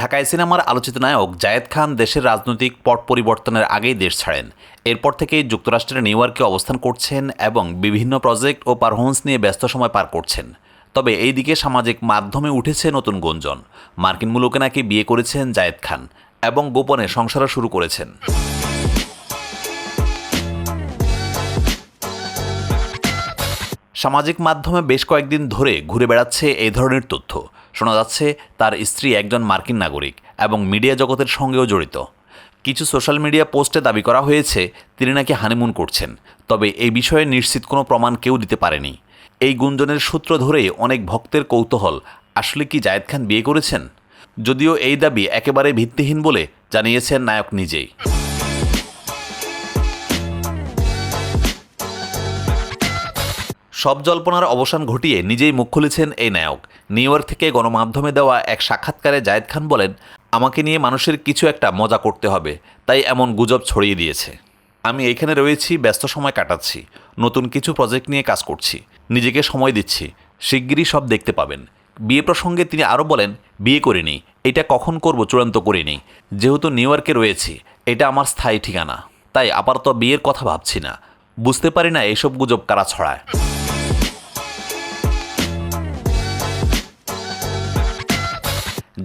ঢাকায় সিনেমার আলোচিত নায়ক জায়েদ খান দেশের রাজনৈতিক পট পরিবর্তনের আগেই দেশ ছাড়েন। এরপর থেকেই যুক্তরাষ্ট্রের নিউ ইয়র্কে অবস্থান করছেন এবং বিভিন্ন প্রজেক্ট ও পারফরমেন্স নিয়ে ব্যস্ত সময় পার করছেন। তবে এই দিকে সামাজিক মাধ্যমে উঠেছে নতুন গুঞ্জন। মার্কিন মুলুকে নাকি বিয়ে করেছেন জায়েদ খান এবং গোপনে সংসারও শুরু করেছেন। সামাজিক মাধ্যমে বেশ কয়েকদিন ধরে ঘুরে বেড়াচ্ছে এই ধরনের তথ্য। শোনা যাচ্ছে, তার স্ত্রী একজন মার্কিন নাগরিক এবং মিডিয়া জগতের সঙ্গেও জড়িত। কিছু সোশ্যাল মিডিয়া পোস্টে দাবি করা হয়েছে, তিনি নাকি হানিমুন করছেন। তবে এই বিষয়ে নিশ্চিত কোনো প্রমাণ কেউ দিতে পারেনি। এই গুঞ্জনের সূত্র ধরে অনেক ভক্তের কৌতূহল। আসলে কি জায়েদ খান বিয়ে করেছেন? যদিও এই দাবি একেবারে ভিত্তিহীন বলে জানিয়েছেন নায়ক নিজেই। সব জল্পনার অবসান ঘটিয়ে নিজেই মুখ খুলেছেন এই নায়ক। নিউ ইয়র্ক থেকে গণমাধ্যমে দেওয়া এক সাক্ষাৎকারে জায়েদ খান বলেন, আমাকে নিয়ে মানুষের কিছু একটা মজা করতে হবে, তাই এমন গুজব ছড়িয়ে দিয়েছে। আমি এখানে রয়েছি, ব্যস্ত সময় কাটাচ্ছি, নতুন কিছু প্রজেক্ট নিয়ে কাজ করছি, নিজেকে সময় দিচ্ছি, শিগগিরই সব দেখতে পাবেন। বিয়ে প্রসঙ্গে তিনি আরও বলেন, বিয়ে করিনি, এটা কখন করব চূড়ান্ত করিনি। যেহেতু নিউ ইয়র্কে রয়েছি, এটা আমার স্থায়ী ঠিকানা, তাই আপাতত বিয়ের কথা ভাবছি না। বুঝতে পারি না এইসব গুজব কারা ছড়ায়।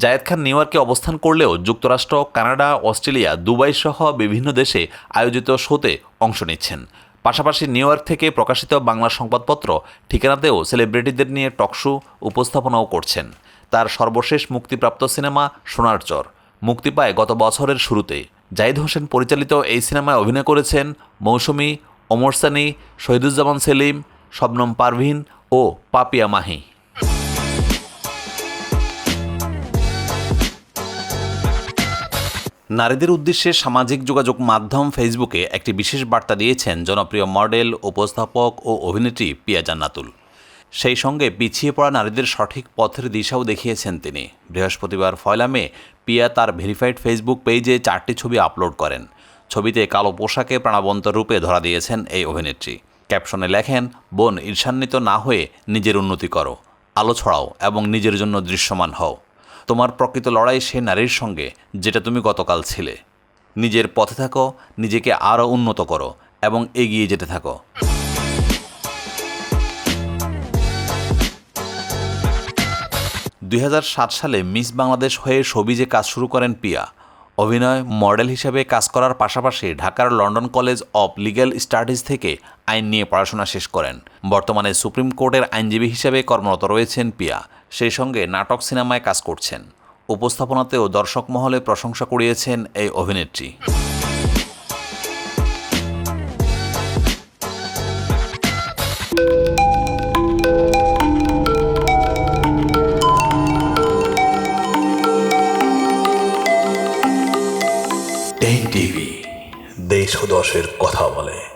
জায়েদ খান নিউ ইয়র্কে অবস্থান করলেও যুক্তরাষ্ট্র, কানাডা, অস্ট্রেলিয়া, দুবাই সহ বিভিন্ন দেশে আয়োজিত শোতে অংশ নিচ্ছেন। পাশাপাশি নিউ ইয়র্ক থেকে প্রকাশিত বাংলা সংবাদপত্র ঠিকানাতেও সেলিব্রিটিদের নিয়ে টকশো উপস্থাপনাও করছেন। তার সর্বশেষ মুক্তিপ্রাপ্ত সিনেমা সোনার চর। মুক্তি পায় গত বছরের শুরুতে। জাহিদ হোসেন পরিচালিত এই সিনেমায় অভিনয় করেছেন মৌসুমী, ওমর সানি, শহীদুজ্জামান সেলিম, শবনম পারভিন ও পাপিয়া মাহি। নারীদের উদ্দেশ্যে সামাজিক যোগাযোগ মাধ্যম ফেসবুকে একটি বিশেষ বার্তা দিয়েছেন জনপ্রিয় মডেল, উপস্থাপক ও অভিনেত্রী পিয়া জান্নাতুল। সেই সঙ্গে পিছিয়ে পড়া নারীদের সঠিক পথের দিশাও দেখিয়েছেন তিনি। বৃহস্পতিবার ফয়লা মে পিয়া তার ভেরিফাইড ফেসবুক পেজে চারটি ছবি আপলোড করেন। ছবিতে কালো পোশাকে প্রাণবন্ত রূপে ধরা দিয়েছেন এই অভিনেত্রী। ক্যাপশনে লেখেন, বোন ঈর্ষান্বিত না হয়ে নিজের উন্নতি করো। আলো ছড়াও এবং নিজের জন্য দৃশ্যমান হও। তোমার প্রকৃত লড়াই সে নারীর সঙ্গে, যেটা তুমি গতকাল ছিলে। নিজের পথে থাকো, নিজেকে আরও উন্নত করো এবং এগিয়ে যেতে থাকো। দুই হাজার সাত সালে মিস বাংলাদেশ হয়ে সবিজে কাজ শুরু করেন পিয়া। অভিনয়, মডেল হিসেবে কাজ করার পাশাপাশি ঢাকার London college of legal studies থেকে আইন নিয়ে পড়াশোনা শেষ করেন। বর্তমানে সুপ্রিম কোর্টের আইনজীবী হিসেবে কর্মরত রয়েছেন পিয়া। সেই সঙ্গে নাটক সিনেমায় কাজ করছেন। উপস্থাপনাতেও দর্শক মহলে প্রশংসা কুড়িয়েছেন এই অভিনেত্রী। টিভি দেশ দশের কথা বলে।